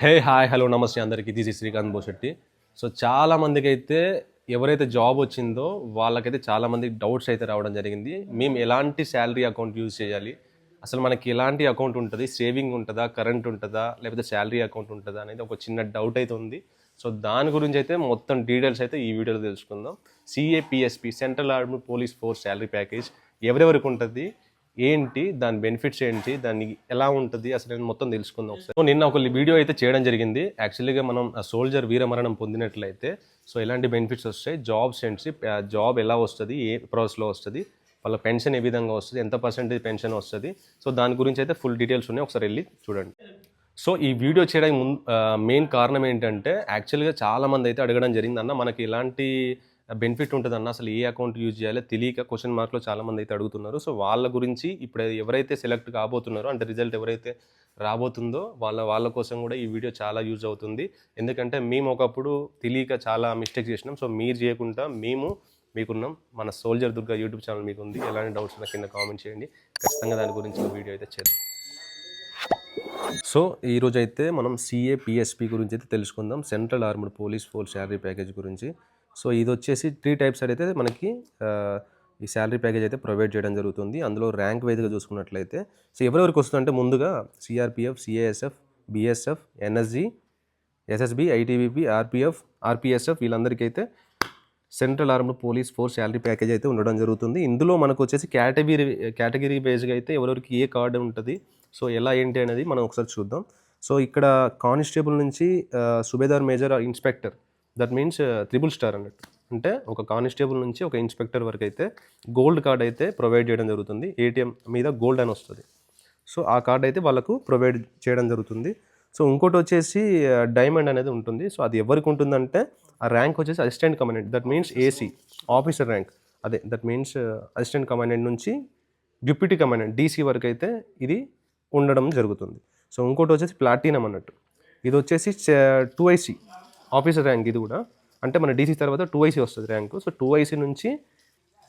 Hey hi hello namaste అందరికీ. This is Srikanth Bosetti. So చాలా మందికి అయితే ఎవరైతే జాబ్ వచ్చిందో వాళ్ళకైతే చాలా మంది డౌట్స్ అయితే రావడం జరిగింది. మేము ఎలాంటి శాలరీ అకౌంట్ యూజ్ చేయాలి? అసలు మనకి ఎలాంటి అకౌంట్ ఉంటుంది? సేవింగ్ ఉంటుందా? కరెంట్ ఉంటుందా? లేకపోతే శాలరీ అకౌంట్ ఉంటుందా? అనేది ఒక చిన్న డౌట్ అయితే ఉంది. సో దాని గురించి అయితే మొత్తం డీటెయిల్స్ అయితే ఈ వీడియోలో తెలుసుకుందాం. CAPSP central army police force salary package ఎవరెవరికి ఉంటుంది? ఏంటి దాని బెనిఫిట్స్ ఏంటి దాన్ని ఎలా ఉంటుంది అసలు నేను మొత్తం తెలుసుకుందాం ఒకసారి. సో నిన్న ఒక వీడియో అయితే చేయడం జరిగింది. యాక్చువల్గా మనం సోల్జర్ వీరమరణం పొందినట్లయితే సో ఎలాంటి బెనిఫిట్స్ వస్తాయి? జాబ్స్ ఏంటి జాబ్ ఎలా వస్తుంది? ఏ ప్రాసెస్లో వస్తుంది? వాళ్ళ పెన్షన్ ఏ విధంగా వస్తుంది? ఎంత పర్సెంటేజ్ పెన్షన్ వస్తుంది? సో దాని గురించి అయితే ఫుల్ డీటెయిల్స్ ఉన్నాయి. ఒకసారి వెళ్ళి చూడండి. సో ఈ వీడియో చేయడానికి ముందు మెయిన్ కారణం ఏంటంటే యాక్చువల్గా చాలామంది అయితే అడగడం జరిగింది అన్న మనకి ఎలాంటి బెనిఫిట్ ఉంటుందన్న అసలు ఏ అకౌంట్ యూజ్ చేయాలో తెలియక క్వశ్చన్ మార్క్లో చాలామంది అయితే అడుగుతున్నారు. సో వాళ్ళ గురించి ఇప్పుడు ఎవరైతే సెలెక్ట్ కాబోతున్నారో అంటే రిజల్ట్ ఎవరైతే రాబోతుందో వాళ్ళ వాళ్ళ కోసం కూడా ఈ వీడియో చాలా యూజ్ అవుతుంది. ఎందుకంటే మేము ఒకప్పుడు తెలియక చాలా మిస్టేక్ చేసినాం. సో మీరు చేయకుండా మేము మీకున్నాం. మన సోల్జర్ దుర్గా యూట్యూబ్ ఛానల్ మీకు ఉంది ఎలాంటి డౌట్స్ ఉన్నా కింద కామెంట్ చేయండి. ఖచ్చితంగా దాని గురించి వీడియో అయితే చేద్దాం. సో ఈరోజు అయితే మనం సిఏ పిఎస్పి గురించి అయితే తెలుసుకుందాం. Central armed police force salary package గురించి. సో ఇది వచ్చేసి త్రీ టైప్స్ అయితే మనకి ఈ శాలరీ ప్యాకేజ్ అయితే ప్రొవైడ్ చేయడం జరుగుతుంది. అందులో ర్యాంక్ వైజ్గా చూసుకున్నట్లయితే సో ఎవరెవరికి వస్తుందంటే ముందుగా CRPF CASF BSF NSG SSB ITBP RPF RPSF వీళ్ళందరికీ అయితే central armed police force salary package అయితే ఉండడం జరుగుతుంది. ఇందులో మనకు వచ్చేసి కేటగిరీ కేటగిరీ బేస్గా అయితే ఎవరెవరికి ఏ కార్డు ఉంటుంది సో ఎలా ఏంటి అనేది మనం ఒకసారి చూద్దాం. సో ఇక్కడ కానిస్టేబుల్ నుంచి subedar major inspector that means triple star అన్నట్టు. అంటే ఒక కానిస్టేబుల్ నుంచి ఒక ఇన్స్పెక్టర్ వరకు అయితే గోల్డ్ కార్డ్ అయితే ప్రొవైడ్ చేయడం జరుగుతుంది. ఏటీఎం మీద గోల్డ్ అని వస్తుంది. సో ఆ కార్డ్ అయితే వాళ్ళకు ప్రొవైడ్ చేయడం జరుగుతుంది. సో ఇంకోటి వచ్చేసి డైమండ్ అనేది ఉంటుంది. సో అది ఎవరికి ఉంటుందంటే ఆ ర్యాంక్ వచ్చేసి assistant commandant. That means AC officer rank. అదే దట్ మీన్స్ అసిస్టెంట్ కమాండెంట్ నుంచి డిప్యూటీ కమాండెంట్ డీసీ వరకు అయితే ఇది ఉండడం జరుగుతుంది. సో ఇంకోటి వచ్చేసి ప్లాటినం అన్నట్టు. ఇది వచ్చేసి టూ ఐసీ ఆఫీసర్ ర్యాంక్ ఇది కూడా. అంటే మన డీసీ తర్వాత టూ ఐసీ వస్తుంది ర్యాంకు. సో టూ ఐసీ నుంచి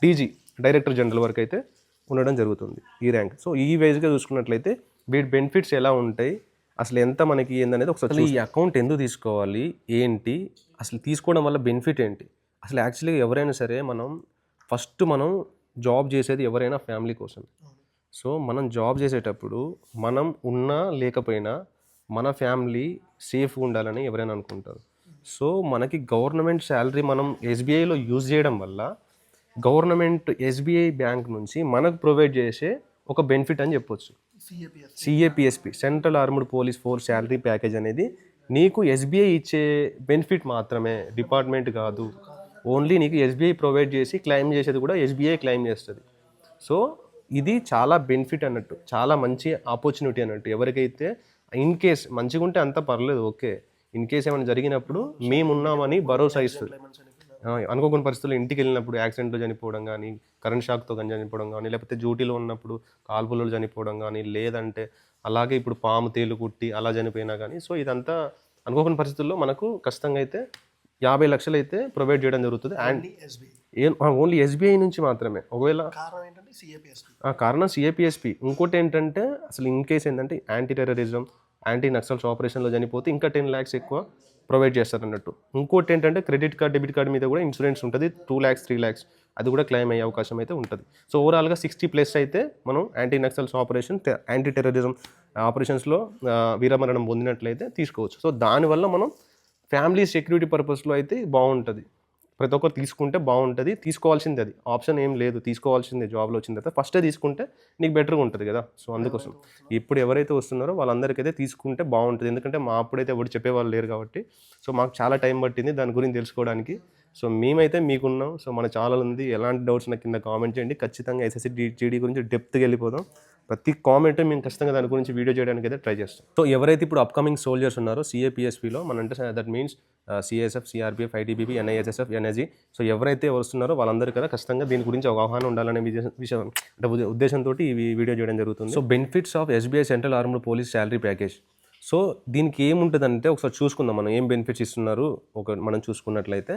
డీజీ డైరెక్టర్ జనరల్ వరకు అయితే ఉండడం జరుగుతుంది ఈ ర్యాంక్. సో ఈ వైజ్గా చూసుకున్నట్లయితే వీటి బెనిఫిట్స్ ఎలా ఉంటాయి? అసలు ఎంత మనకి ఏందనేది ఒకసారి ఈ అకౌంట్ ఎందుకు తీసుకోవాలి? ఏంటి? అసలు తీసుకోవడం వల్ల బెనిఫిట్ ఏంటి? అసలు యాక్చువల్గా ఎవరైనా సరే మనం ఫస్ట్ మనం జాబ్ చేసేది ఎవరైనా ఫ్యామిలీ కోసం. సో మనం జాబ్ చేసేటప్పుడు మనం ఉన్నా లేకపోయినా మన ఫ్యామిలీ సేఫ్గా ఉండాలని ఎవరైనా అనుకుంటారు. సో మనకి గవర్నమెంట్ శాలరీ మనం ఎస్బీఐలో యూజ్ చేయడం వల్ల గవర్నమెంట్ ఎస్బీఐ బ్యాంక్ నుంచి మనకు ప్రొవైడ్ చేసే ఒక బెనిఫిట్ అని చెప్పొచ్చు. CAPSP central armed police force salary package అనేది నీకు ఎస్బీఐ ఇచ్చే బెనిఫిట్ మాత్రమే డిపార్ట్మెంట్ కాదు. ఓన్లీ నీకు ఎస్బీఐ ప్రొవైడ్ చేసి క్లెయిమ్ చేసేది కూడా ఎస్బీఐ క్లెయిమ్ చేస్తుంది. సో ఇది చాలా బెనిఫిట్ అన్నట్టు చాలా మంచి ఆపర్చునిటీ అన్నట్టు ఎవరికైతే ఇన్ కేస్ మంచిగా ఉంటే అంత పర్లేదు ఓకే. ఇన్ కేస్ ఏమైనా జరిగినప్పుడు మేమున్నామని భరోసా ఇస్తుంది. అనుకోకుండా పరిస్థితుల్లో ఇంటికి వెళ్ళినప్పుడు యాక్సిడెంట్లో చనిపోవడం కానీ కరెంట్ షాక్తో కానీ చనిపోవడం కానీ లేకపోతే డ్యూటీలో ఉన్నప్పుడు కాల్పులలో చనిపోవడం కానీ లేదంటే అలాగే ఇప్పుడు పాము తేలు కుట్టి అలా చనిపోయినా కానీ సో ఇదంతా అనుకోకుండా పరిస్థితుల్లో మనకు ఖచ్చితంగా అయితే యాభై లక్షలు అయితే ప్రొవైడ్ చేయడం జరుగుతుంది. అండ్ ఓన్లీ ఎస్బీఐ నుంచి మాత్రమే. ఒకవేళ కారణం సిఏపిఎస్పి ఇంకోటి ఏంటంటే అసలు ఇన్ కేస్ ఏంటంటే యాంటీ టెర్రరిజం యాంటీ నక్సల్స్ ఆపరేషన్లో చనిపోతే ఇంకా టెన్ ల్యాక్స్ ఎక్కువ ప్రొవైడ్ చేస్తారు అన్నట్టు. ఇంకోటి ఏంటంటే క్రెడిట్ కార్డ్ డెబిట్ కార్డ్ మీద కూడా ఇన్సూరెన్స్ ఉంటుంది. టూ ల్యాక్స్ త్రీ ల్యాక్స్ అది కూడా క్లెయిమ్ అయ్యే అవకాశం అయితే ఉంటుంది. సో ఓవరాల్గా సిక్స్టీ ప్లస్ అయితే మనం anti Naxals operation anti terrorism ఆపరేషన్స్లో వీరమరణం పొందినట్లయితే తీసుకోవచ్చు. సో దానివల్ల మనం ఫ్యామిలీ సెక్యూరిటీ పర్పస్లో అయితే బాగుంటుంది. ప్రతి ఒక్కరు తీసుకుంటే బాగుంటుంది. తీసుకోవాల్సింది అది. ఆప్షన్ ఏం లేదు. తీసుకోవాల్సిందే జాబ్లో వచ్చిన తర్వాత ఫస్టే తీసుకుంటే నీకు బెటర్గా ఉంటుంది కదా. సో అందుకోసం. ఇప్పుడు ఎవరైతే వస్తున్నారో వాళ్ళందరికైతే తీసుకుంటే బాగుంటుంది. ఎందుకంటే మా అప్పుడైతే ఎవరు చెప్పేవాళ్ళు లేరు కాబట్టి. సో మాకు చాలా టైం పట్టింది దాని గురించి తెలుసుకోవడానికి. సో మేమైతే మీకున్నాం. సో మన ఛానల్ ఉంది. ఎలాంటి డౌట్స్ నాకు కింద కామెంట్ చేయండి. ఖచ్చితంగా ఎస్ఎస్సి జీడీ గురించి డెప్త్గా వెళ్ళిపోదాం. ప్రతి కామెంట్ మేము ఖచ్చితంగా దాని గురించి వీడియో చేయడానికి అయితే ట్రై చేస్తాం. సో ఎవరైతే ఇప్పుడు అప్కమింగ్ సోల్జర్స్ ఉన్నారో సిఏపిఎస్పిలో మన అంటే that means CSF CRPF ITBP NISSF NIG so ఎవరైతే వస్తున్నారో వాళ్ళందరూ కదా ఖచ్చితంగా దీని గురించి ఒక అవగాహన ఉండాలనే విషయం అంటే ఉద్దే- ఉద్దేశంతో ఈ వీడియో చేయడం జరుగుతుంది. So benefits of SBI central armed police salary package so దీనికి ఏముంటుందంటే ఒకసారి చూసుకుందాం మనం ఏం బెనిఫిట్స్ ఇస్తున్నారు? ఒక మనం చూసుకున్నట్లయితే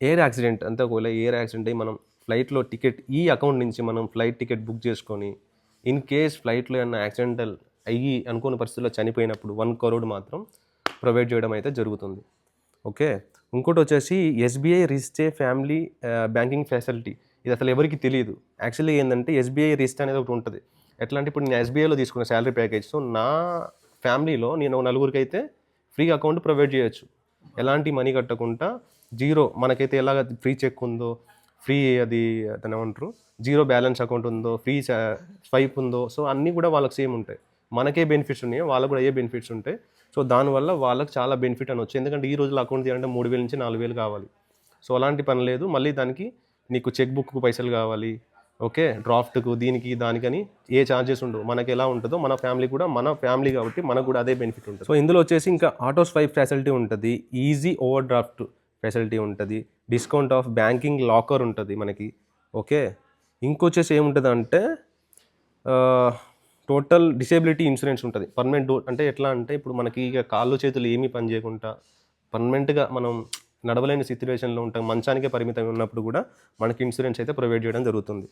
ఎయిర్ యాక్సిడెంట్ అంటే ఒకవేళ ఎయిర్ యాక్సిడెంట్ అయ్యి మనం ఫ్లైట్లో టికెట్ ఈ అకౌంట్ నుంచి మనం ఫ్లైట్ టికెట్ బుక్ చేసుకొని ఇన్ కేస్ ఫ్లైట్లో ఏమైనా యాక్సిడెంటల్ అయ్యి అనుకోని పరిస్థితుల్లో చనిపోయినప్పుడు వన్ కరోడ్ మాత్రం ప్రొవైడ్ చేయడం అయితే జరుగుతుంది. ఓకే? ఇంకోటి వచ్చేసి ఎస్బీఐ రిస్టే ఫ్యామిలీ బ్యాంకింగ్ ఫెసిలిటీ ఇది అసలు ఎవరికి తెలియదు యాక్చువల్లీ ఏంటంటే ఎస్బీఐ రిస్ట్ అనేది ఒకటి ఉంటుంది. ఎట్లా అంటే ఇప్పుడు నేను ఎస్బీఐలో తీసుకున్న శాలరీ ప్యాకేజ్ సో నా ఫ్యామిలీలో నేను ఒక నలుగురికి అయితే ఫ్రీ అకౌంట్ ప్రొవైడ్ చేయొచ్చు. ఎలాంటి మనీ కట్టకుండా జీరో మనకైతే ఎలాగ ఫ్రీ చెక్ ఉందో ఫ్రీ అది అతను ఏమంటారు? జీరో బ్యాలెన్స్ అకౌంట్ ఉందో ఫ్రీ స్వైప్ ఉందో సో అన్నీ కూడా వాళ్ళకి సేమ్ ఉంటాయి. మనకే బెనిఫిట్స్ ఉన్నాయో వాళ్ళకు కూడా ఏ బెనిఫిట్స్ ఉంటాయి. సో దానివల్ల వాళ్ళకి చాలా బెనిఫిట్ అని వచ్చి ఎందుకంటే ఈ రోజుల్లో అకౌంట్ తీయాలంటే మూడు వేల నుంచి నాలుగు వేలు కావాలి. సో అలాంటి పని లేదు. మళ్ళీ దానికి నీకు చెక్ బుక్కు పైసలు కావాలి. ఓకే? డ్రాఫ్ట్కు దీనికి దానికని ఏ ఛార్జెస్ ఉండవు. మనకి ఎలా ఉంటుందో మన ఫ్యామిలీ కూడా మన ఫ్యామిలీ కాబట్టి మనకు కూడా అదే బెనిఫిట్ ఉంటుంది. సో ఇందులో వచ్చేసి ఇంకా ఆటో స్వైప్ ఫెసిలిటీ ఉంటుంది. Easy overdraft. ఫెసిలిటీ ఉంటుంది. డిస్కౌంట్ ఆఫ్ బ్యాంకింగ్ లాకర్ ఉంటుంది మనకి. ఓకే? ఇంకొచ్చేసి ఏముంటుంది అంటే టోటల్ డిసేబిలిటీ ఇన్సూరెన్స్ ఉంటుంది. పర్మనెంట్ అంటే ఎట్లా అంటే ఇప్పుడు మనకి ఇక కాళ్ళు చేతులు ఏమీ పని చేయకుండా పర్మనెంట్గా మనం నడవలేని సిచ్యువేషన్లో ఉంటాం. మంచానికే పరిమితం ఉన్నప్పుడు కూడా మనకి ఇన్సూరెన్స్ అయితే ప్రొవైడ్ చేయడం జరుగుతుంది.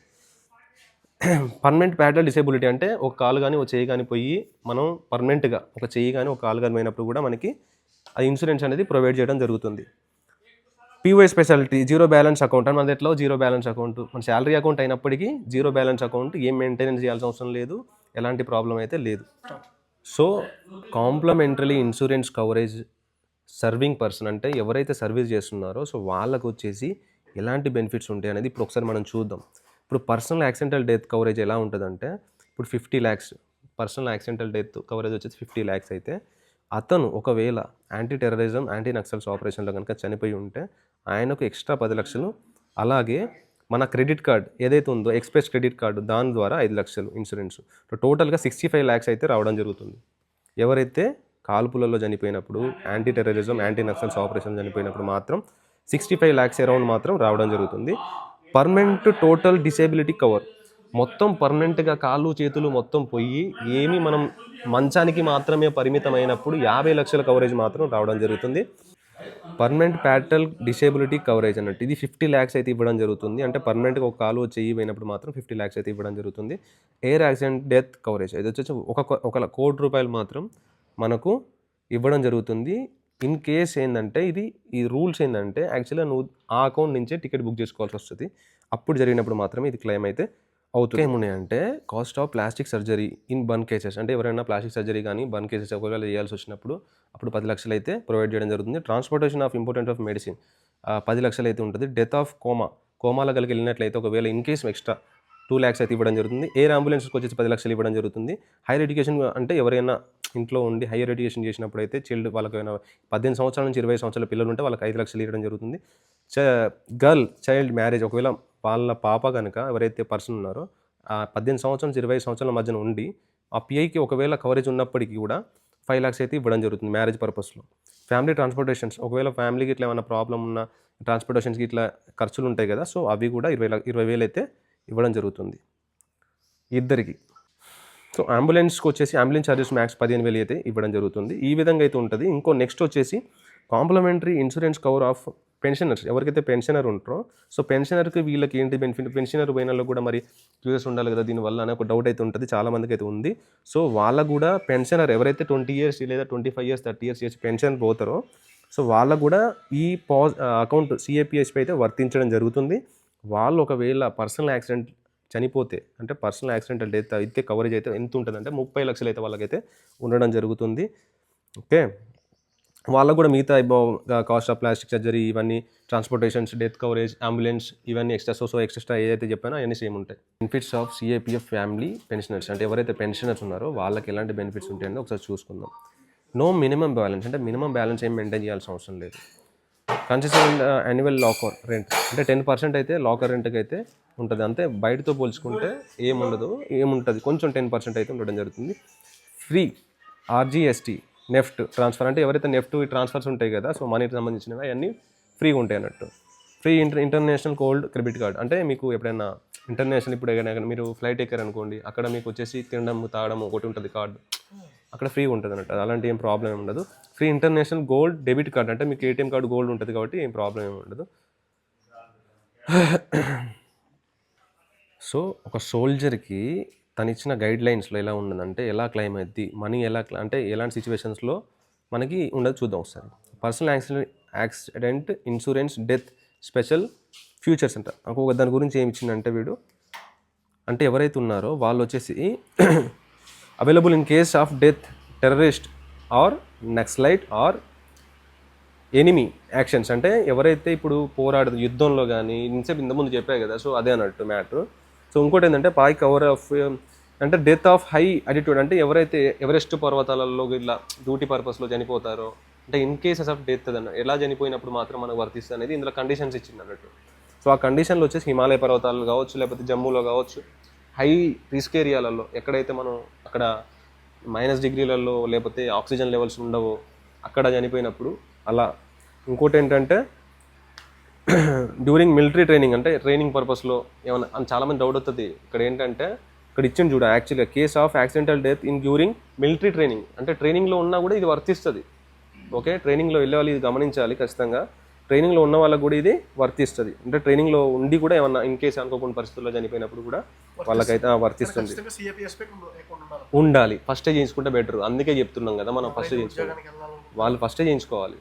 పర్మనెంట్ ప్యాటల్ డిసేబిలిటీ అంటే ఒక కాలు కానీ ఒక చేయి కానీ పోయి మనం పర్మనెంట్గా ఒక చేయి కానీ ఒక కాలు కానీ పోయినప్పుడు కూడా మనకి ఆ ఇన్సూరెన్స్ అనేది ప్రొవైడ్ చేయడం జరుగుతుంది. పీవై స్పెషాలిటీ జీరో బ్యాలెన్స్ అకౌంట్ అని మన ఎట్లా జీరో బ్యాలెన్స్ అకౌంట్ మన శాలరీ అకౌంట్ అయినప్పటికీ జీరో బ్యాలెన్స్ అకౌంట్ ఏం మెయింటెనెన్స్ చేయాల్సిన అవసరం లేదు. ఎలాంటి ప్రాబ్లం అయితే లేదు. So complimentary insurance coverage serving person అంటే ఎవరైతే సర్వీస్ చేస్తున్నారో సో వాళ్ళకు వచ్చేసి ఎలాంటి బెనిఫిట్స్ ఉంటాయి అనేది ఇప్పుడు ఒకసారి మనం చూద్దాం. ఇప్పుడు పర్సనల్ యాక్సిడెంటల్ డెత్ కవరేజ్ ఎలా ఉంటుందంటే ఇప్పుడు fifty lakhs personal accidental death coverage వచ్చేసి ఫిఫ్టీ ల్యాక్స్ అయితే అతను ఒకవేళ యాంటీ టెర్రరిజం యాంటీ నక్సల్స్ ఆపరేషన్లో కనుక చనిపోయి ఉంటే ఆయనకు ఎక్స్ట్రా పది లక్షలు. అలాగే మన క్రెడిట్ కార్డ్ ఏదైతే ఉందో ఎక్స్ప్రెస్ క్రెడిట్ కార్డు దాని ద్వారా ఐదు లక్షలు ఇన్సూరెన్స్. టోటల్గా సిక్స్టీ ఫైవ్ ల్యాక్స్ అయితే రావడం జరుగుతుంది. ఎవరైతే కాల్పులలో చనిపోయినప్పుడు anti terrorism anti Naxals operation చనిపోయినప్పుడు మాత్రం సిక్స్టీ ఫైవ్ ల్యాక్స్ అరౌండ్ మాత్రం రావడం జరుగుతుంది. Permanent total disability cover. మొత్తం పర్మనెంట్గా కాళ్ళు చేతులు మొత్తం పోయి ఏమి మనం మంచానికి మాత్రమే పరిమితమైనప్పుడు యాభై లక్షల కవరేజ్ మాత్రం రావడం జరుగుతుంది. పర్మనెంట్ ప్యాటల్ డిసేబిలిటీ కవరేజ్ అన్నట్టు. ఇది ఫిఫ్టీ ల్యాక్స్ అయితే ఇవ్వడం జరుగుతుంది. అంటే పర్మనెంట్గా ఒక కాలు చెయ్యి పోయినప్పుడు మాత్రం ఫిఫ్టీ ల్యాక్స్ అయితే ఇవ్వడం జరుగుతుంది. Air accident death coverage. ఇది వచ్చేసి ఒక ఒక కోటి రూపాయలు మాత్రం మనకు ఇవ్వడం జరుగుతుంది. ఇన్ కేస్ ఏంటంటే ఇది ఈ రూల్స్ ఏంటంటే యాక్చువల్గా నువ్వు ఆ అకౌంట్ నుంచే టికెట్ బుక్ చేసుకోవాల్సి వస్తుంది. అప్పుడు జరిగినప్పుడు మాత్రమే ఇది క్లెయిమ్ అయితే అవుతుంది. ఏమున్నాయంటే cost of plastic surgery in burn cases అంటే ఎవరైనా ప్లాస్టిక్ సర్జరీ కానీ బన్ కేసెస్ ఒకవేళ చేయాల్సి వచ్చినప్పుడు అప్పుడు పది లక్షలు అయితే ప్రొవైడ్ చేయడం జరుగుతుంది. Transportation of important of medicine పది లక్షలు అయితే ఉంటుంది. డెత్ ఆఫ్ కోమా కోమాలో కలిగి వెళ్ళినట్లయితే ఒకవేళ in case extra two lakhs అయితే ఇవ్వడం జరుగుతుంది. ఎయిర్ అంబులెన్స్కి వచ్చేసి పది లక్షలు ఇవ్వడం జరుగుతుంది. హైయర్ ఎడ్యుకేషన్ అంటే ఎవరైనా ఇంట్లో ఉండి హైయర్ ఎడ్యుకేషన్ చేసినప్పుడు అయితే చైల్డ్ వాళ్ళకి పద్దెనిమిది సంవత్సరాల నుంచి ఇరవై సంవత్సరాల పిల్లలు ఉంటే వాళ్ళకి ఐదు లక్షలు ఇవ్వడం జరుగుతుంది. చ గర్ల్ చైల్డ్ మ్యారేజ్ ఒకవేళ వాళ్ళ పాప కనుక ఎవరైతే పర్సన్ ఉన్నారో ఆ పద్దెనిమిది సంవత్సరం నుంచి ఇరవై సంవత్సరాల మధ్యన ఉండి ఆ పిఐకి ఒకవేళ కవరేజ్ ఉన్నప్పటికీ కూడా ఫైవ్ ల్యాక్స్ అయితే ఇవ్వడం జరుగుతుంది మ్యారేజ్ పర్పస్లో ఫ్యామిలీ ట్రాన్స్పోర్టేషన్స్ ఒకవేళ ఫ్యామిలీకి ఇట్లా ఏమైనా ప్రాబ్లం ఉన్న ట్రాన్స్పోర్టేషన్స్కి ఇట్లా ఖర్చులు ఉంటాయి కదా సో అవి కూడా ఇరవై లక్ష ఇరవై వేలు అయితే ఇవ్వడం జరుగుతుంది. ఇద్దరికి. సో అంబులెన్స్కి వచ్చేసి అంబులెన్స్ ఛార్జెస్ మ్యాక్స్ పదిహేను వేలు అయితే ఇవ్వడం జరుగుతుంది. ఈ విధంగా అయితే ఉంటుంది. ఇంకో నెక్స్ట్ వచ్చేసి complimentary insurance cover of pensioners ఎవరికైతే పెన్షనర్ ఉంటారో సో పెన్షనర్కి వీళ్ళకి ఏంటి బెనిఫిట్? పెన్షనర్ పోయిన కూడా మరి యూజెస్ ఉండాలి కదా దీనివల్ల అనే ఒక డౌట్ అయితే ఉంటుంది చాలా మందికి అయితే ఉంది. సో వాళ్ళకు కూడా పెన్షనర్ ఎవరైతే ట్వంటీ ఇయర్స్ లేదా twenty five years thirty years చేసి పెన్షన్ పోతారో సో వాళ్ళకు కూడా ఈ పాజ్ అకౌంట్ సిఏపిఎస్పై అయితే వర్తించడం జరుగుతుంది. వాళ్ళు ఒకవేళ పర్సనల్ యాక్సిడెంట్ చనిపోతే అంటే పర్సనల్ యాక్సిడెంట్ డెత్ అయితే కవరేజ్ అయితే ఎంత ఉంటుంది అంటే ముప్పై లక్షలు అయితే వాళ్ళకైతే ఉండడం జరుగుతుంది. ఓకే? వాళ్ళకు కూడా మిగతా కాస్ట్ ఆఫ్ ప్లాస్టిక్ సర్జరీ ఇవన్నీ ట్రాన్స్పోర్టేషన్స్ డెత్ కవరేజ్ అంబులెన్స్ ఇవన్నీ ఎక్స్ట్రా సో ఎక్స్ట్రా ఏదైతే చెప్పానో అవన్నీ సేమ్ ఉంటాయి. Benefits of CAPF family pensioners అంటే ఎవరైతే పెన్షనర్స్ ఉన్నారో వాళ్ళకి ఎలాంటి బెనిఫిట్స్ ఉంటాయని ఒకసారి చూసుకుందాం. నో మినిమం బ్యాలెన్స్ అంటే మినిమం బ్యాలెన్స్ ఏం మెయింటైన్ చేయాల్సిన అవసరం లేదు. కన్సిస్టెంట్ యాన్యువల్ లాకర్ రెంట్ అంటే టెన్ పర్సెంట్ అయితే లాకర్ రెంట్కి అయితే ఉంటుంది. అంతే బయటతో పోల్చుకుంటే ఏముండదు ఏముంటుంది కొంచెం టెన్ పర్సెంట్ అయితే ఉండడం జరుగుతుంది. ఫ్రీ ఆర్జీఎస్టీ నెఫ్ట్ ట్రాన్స్ఫర్ అంటే ఎవరైతే నెఫ్ట్ ట్రాన్స్ఫర్స్ ఉంటాయి కదా సో మనీకి సంబంధించినవి అవన్నీ ఫ్రీగా ఉంటాయి అన్నట్టు. Free inter international gold credit card అంటే మీకు ఎప్పుడైనా ఇంటర్నేషనల్ ఇప్పుడు ఏదైనా మీరు ఫ్లైట్ ఎక్కారు అనుకోండి అక్కడ మీకు వచ్చేసి తినడం తాగడం ఒకటి ఉంటుంది కార్డు. అక్కడ ఫ్రీ ఉంటుంది అన్నట్టు. అలాంటి ఏం ప్రాబ్లం ఏమి ఉండదు. Free international gold debit card అంటే మీకు ఏటీఎం కార్డు గోల్డ్ ఉంటుంది కాబట్టి ఏం ప్రాబ్లం ఏమి ఉండదు. సో ఒక సోల్జర్కి తను ఇచ్చిన గైడ్ లైన్స్లో ఎలా ఉండదంటే ఎలా క్లైమ్ అయింది మనీ ఎలా అంటే ఎలాంటి సిచ్యువేషన్స్లో మనకి ఉండదు చూద్దాం ఒకసారి. Personal accident accident insurance death special futures అంట. ఇంకొక దాని గురించి ఏమి ఇచ్చిందంటే వీడు అంటే ఎవరైతే ఉన్నారో వాళ్ళు వచ్చేసి available in case of death terrorist or Naxalite or enemy actions అంటే ఎవరైతే ఇప్పుడు పోరాడు యుద్ధంలో కానీ ఇంతసేపు ఇంతకుముందు చెప్పాయి కదా సో అదే అన్నట్టు మ్యాటర్ సో ఇంకోటి ఏంటంటే పాయ్ కవర్ ఆఫ్ అంటే డెత్ ఆఫ్ హై అటిట్యూడ్ అంటే ఎవరైతే ఎవరెస్ట్ పర్వతాలలో ఇట్లా డ్యూటీ పర్పస్లో చనిపోతారో అంటే ఇన్ కేసెస్ ఆఫ్ డెత్ అన్న ఎలా చనిపోయినప్పుడు మాత్రం మనకు వర్తిస్తుంది అనేది ఇందులో కండిషన్స్ ఇచ్చింది అన్నట్టు. సో ఆ కండిషన్లో వచ్చేసి హిమాలయ పర్వతాలు కావచ్చు లేకపోతే జమ్మూలో కావచ్చు హై రిస్క్ ఏరియాలలో ఎక్కడైతే మనం అక్కడ మైనస్ డిగ్రీలలో లేకపోతే ఆక్సిజన్ లెవెల్స్ ఉండవో అక్కడ చనిపోయినప్పుడు అలా. ఇంకోటి ఏంటంటే డ్యూరింగ్ మిలిటరీ ట్రైనింగ్ అంటే ట్రైనింగ్ పర్పస్లో ఏమైనా అని చాలామంది డౌట్ అవుతుంది ఇక్కడ ఏంటంటే ఇక్కడ ఇచ్చింది చూడ యాక్చువల్గా case of accidental death in during military training అంటే ట్రైనింగ్లో ఉన్నా కూడా ఇది వర్తిస్తుంది. ఓకే ట్రైనింగ్లో వెళ్ళే వాళ్ళు ఇది గమనించాలి ఖచ్చితంగా. ట్రైనింగ్లో ఉన్న వాళ్ళకి కూడా ఇది వర్తిస్తుంది. అంటే ట్రైనింగ్లో ఉండి కూడా ఏమన్నా ఇన్ కేసు అనుకోకుండా పరిస్థితుల్లో చనిపోయినప్పుడు కూడా వాళ్ళకైతే వర్తిస్తుంది. ఉండాలి. ఫస్టే చేయించుకుంటే బెటర్ అందుకే చెప్తున్నాం కదా మనం ఫస్ట్ చేయించుకోవాలి. వాళ్ళు ఫస్టే చేయించుకోవాలి.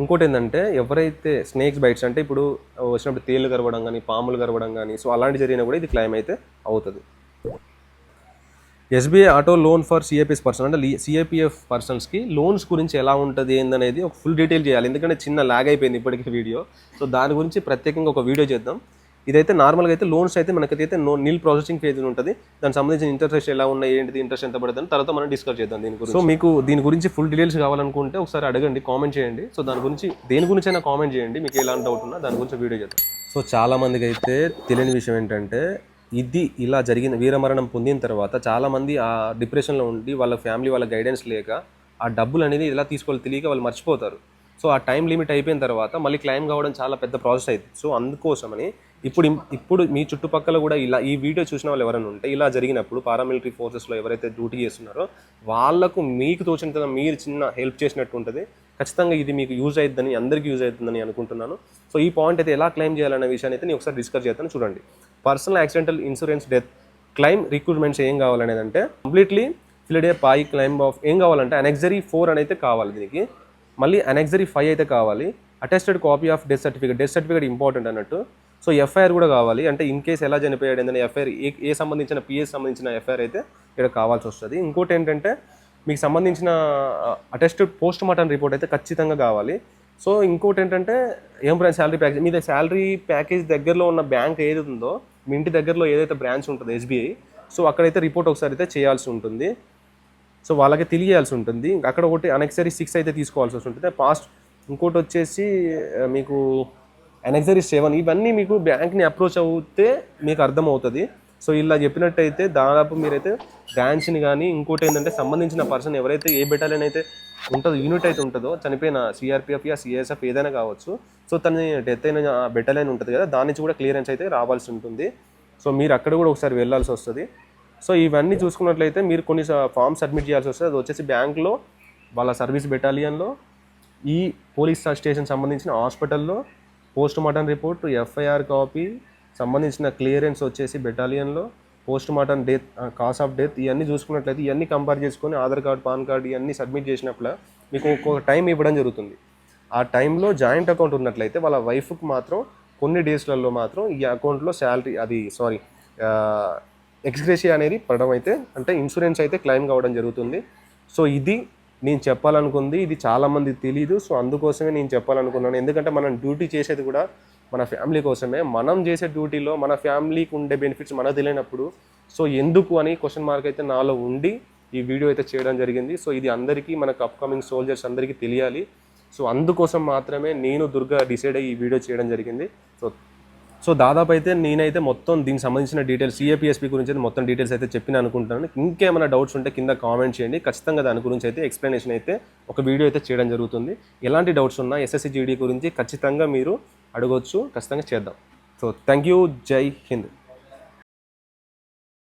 ఇంకోటి ఏంటంటే ఎవరైతే స్నేక్స్ బైట్స్ అంటే ఇప్పుడు వచ్చినప్పుడు తేళ్ళు కరవడం కానీ పాములు కరవడం కానీ సో అలాంటి జరిగినా కూడా ఇది క్లైమ్ అయితే అవుతుంది. SBI auto loan for CIPS person అంటే సిఐపిఎఫ్ పర్సన్స్కి లోన్స్ గురించి ఎలా ఉంటుంది ఏందనేది ఒక ఫుల్ డీటెయిల్ చేయాలి. ఎందుకంటే చిన్న లాగ్ అయిపోయింది ఇప్పటికీ వీడియో. సో దాని గురించి ప్రత్యేకంగా ఒక వీడియో చేద్దాం. ఇదైతే నార్మల్గా అయితే లోన్స్ అయితే మనకైతే నో నీల్ ప్రాసెసింగ్ ఫేజ్ ఉంటుంది. దానికి సంబంధించిన ఇంట్రెస్ట్ ఎలా ఉన్నాయి ఏంటిది ఇంట్రెస్ట్ ఎంత పడుతుంది తర్వాత మనం డిస్కస్ చేద్దాం దీని గురించి. సో మీకు దీని గురించి ఫుల్ డీటెయిల్స్ కావాలనుకుంటే ఒకసారి అడగండి కామెంట్ చేయండి. సో దాని గురించి దేని గురించి అయినా కామెంట్ చేయండి. మీకు ఎలాంటి డౌట్ ఉన్నా దాని గురించి వీడియో చేద్దాం. సో చాలా మందికి అయితే తెలియని విషయం ఏంటంటే ఇది ఇలా జరిగిన వీరమరణం పొందిన తర్వాత చాలామంది ఆ డిప్రెషన్లో ఉండి వాళ్ళ ఫ్యామిలీ వాళ్ళ గైడెన్స్ లేక ఆ డబ్బులు అనేది ఎలా తీసుకోవాలో తెలియక వాళ్ళు మర్చిపోతారు. సో ఆ టైం లిమిట్ అయిపోయిన తర్వాత మళ్ళీ క్లైమ్ కావడం చాలా పెద్ద ప్రాసెస్ అవుతుంది సో అందుకోసమని ఇప్పుడు ఇప్పుడు మీ చుట్టుపక్కల కూడా ఇలా ఈ వీడియో చూసిన వాళ్ళు ఎవరైనా ఉంటే ఇలా జరిగినప్పుడు పారామిలిటరీ ఫోర్సెస్లో ఎవరైతే డ్యూటీ చేస్తున్నారో వాళ్ళకు మీకు తోచినంత మీరు చిన్న హెల్ప్ చేసినట్టు ఉంటుంది. ఖచ్చితంగా ఇది మీకు యూజ్ అవుతుందని అందరికీ యూజ్ అవుతుందని అనుకుంటున్నాను. సో ఈ పాయింట్ అయితే ఎలా క్లెయిమ్ చేయాలనే విషయాన్ని అయితే నేను ఒకసారి డిస్కస్ చేస్తాను చూడండి. Personal accidental insurance death claim recruitments ఏం కావాలనేది అంటే కంప్లీట్లీ ఫిల్డే పాయి క్లైమ్ ఆఫ్ ఏం కావాలంటే అనెక్సరీ ఫోర్ అని అయితే కావాలి దీనికి. మళ్ళీ అనెక్సరీ ఫైవ్ అయితే కావాలి. Attested copy of death certificate death certificate important అన్నట్టు. సో ఎఫ్ఐఆర్ కూడా కావాలి. అంటే ఇన్ కేసు ఎలా చనిపోయాడు ఏదైనా ఎఫ్ఐఆర్ ఏ ఏ సంబంధించిన పిఎస్ సంబంధించిన ఎఫ్ఐఆర్ అయితే ఇక్కడ కావాల్సి వస్తుంది. ఇంకోటి ఏంటంటే మీకు సంబంధించిన అటెస్టెడ్ పోస్ట్ మార్టం రిపోర్ట్ అయితే ఖచ్చితంగా కావాలి. సో ఇంకోటి ఏంటంటే ఏం బ్రాంచ్ శాలరీ ప్యాకేజ్ మీద శాలరీ ప్యాకేజ్ దగ్గరలో ఉన్న బ్యాంక్ ఏది ఉందో మీ ఇంటి దగ్గరలో ఏదైతే బ్రాంచ్ ఉంటుందో ఎస్బీఐ సో అక్కడైతే రిపోర్ట్ ఒకసారి అయితే చేయాల్సి ఉంటుంది. సో వాళ్ళకి తెలియాల్సి ఉంటుంది. ఇంకా అక్కడ ఒకటి అనెక్సరీ సిక్స్ అయితే తీసుకోవాల్సి వస్తుంటుంది. పాస్ట్ ఇంకోటి వచ్చేసి మీకు ఎనక్సరీ సెవెన్ ఇవన్నీ మీకు బ్యాంక్ని అప్రోచ్ అవుతే మీకు అర్థమవుతుంది. సో ఇలా చెప్పినట్టయితే దాదాపు మీరైతే బ్రాంచ్ని కానీ ఇంకోటి ఏంటంటే సంబంధించిన పర్సన్ ఎవరైతే ఏ బెటాలియన్ అయితే ఉంటుందో యూనిట్ అయితే ఉంటుందో చనిపోయిన సిఆర్పిఎఫ్ యా సిఎస్ఎఫ్ ఏదైనా కావచ్చు. సో తన డెత్ అయిన బెటాలియన్ ఉంటుంది కదా దాని నుంచి కూడా క్లియరెన్స్ అయితే రావాల్సి ఉంటుంది. సో మీరు అక్కడ కూడా ఒకసారి వెళ్ళాల్సి వస్తుంది. సో ఇవన్నీ చూసుకున్నట్లయితే మీరు కొన్ని ఫామ్స్ సబ్మిట్ చేయాల్సి వస్తుంది. అది వచ్చేసి బ్యాంక్లో వాళ్ళ సర్వీస్ బెటాలియన్లో ఈ పోలీస్ స్టేషన్ సంబంధించిన హాస్పిటల్లో post mortem report FIR copy సంబంధించిన క్లియరెన్స్ వచ్చేసి బెటాలియన్లో post mortem death cause of death ఇవన్నీ చూసుకున్నట్లయితే ఇవన్నీ కంపేర్ చేసుకొని ఆధార్ కార్డ్ పాన్ కార్డ్ ఇవన్నీ సబ్మిట్ చేసినప్పుడు మీకు ఒక్కొక్క టైం ఇవ్వడం జరుగుతుంది. ఆ టైంలో జాయింట్ అకౌంట్ ఉన్నట్లయితే వాళ్ళ వైఫ్కి మాత్రం కొన్ని డేస్లలో మాత్రం ఈ అకౌంట్లో శాలరీ అది సారీ ఎక్స్గ్రేషియా అనేది పడడం అయితే అంటే ఇన్సూరెన్స్ అయితే క్లెయిమ్ కావడం జరుగుతుంది. సో ఇది నేను చెప్పాలనుకుంది ఇది చాలామంది తెలియదు సో అందుకోసమే నేను చెప్పాలనుకున్నాను. ఎందుకంటే మనం డ్యూటీ చేసేది కూడా మన ఫ్యామిలీ కోసమే. మనం చేసే డ్యూటీలో మన ఫ్యామిలీకి ఉండే బెనిఫిట్స్ మనకు తెలియనప్పుడు సో ఎందుకు అని క్వశ్చన్ మార్క్ అయితే నాలో ఉండి ఈ వీడియో అయితే చేయడం జరిగింది. సో ఇది అందరికీ మనకు అప్కమింగ్ సోల్జర్స్ అందరికీ తెలియాలి. సో అందుకోసం మాత్రమే నేను దుర్గా డిసైడ్ అయ్యి ఈ వీడియో చేయడం జరిగింది. సో సో దాదాపు అయితే నేనైతే మొత్తం దీనికి సంబంధించిన డీటెయిల్స్ సిఏపిఎస్పి గురించి అయితే మొత్తం డీటెయిల్స్ అయితే చెప్పిన అనుకుంటున్నాను. ఇంకేమైనా డౌట్స్ ఉంటే కింద కామెంట్ చేయండి. ఖచ్చితంగా దాని గురించి అయితే ఎక్స్ప్లెనేషన్ అయితే ఒక వీడియో అయితే చేయడం జరుగుతుంది. ఎలాంటి డౌట్స్ ఉన్నా ఎస్ఎస్సి జీడీ గురించి ఖచ్చితంగా మీరు అడగొచ్చు. ఖచ్చితంగా చేద్దాం. సో థ్యాంక్ యూ జై హింద్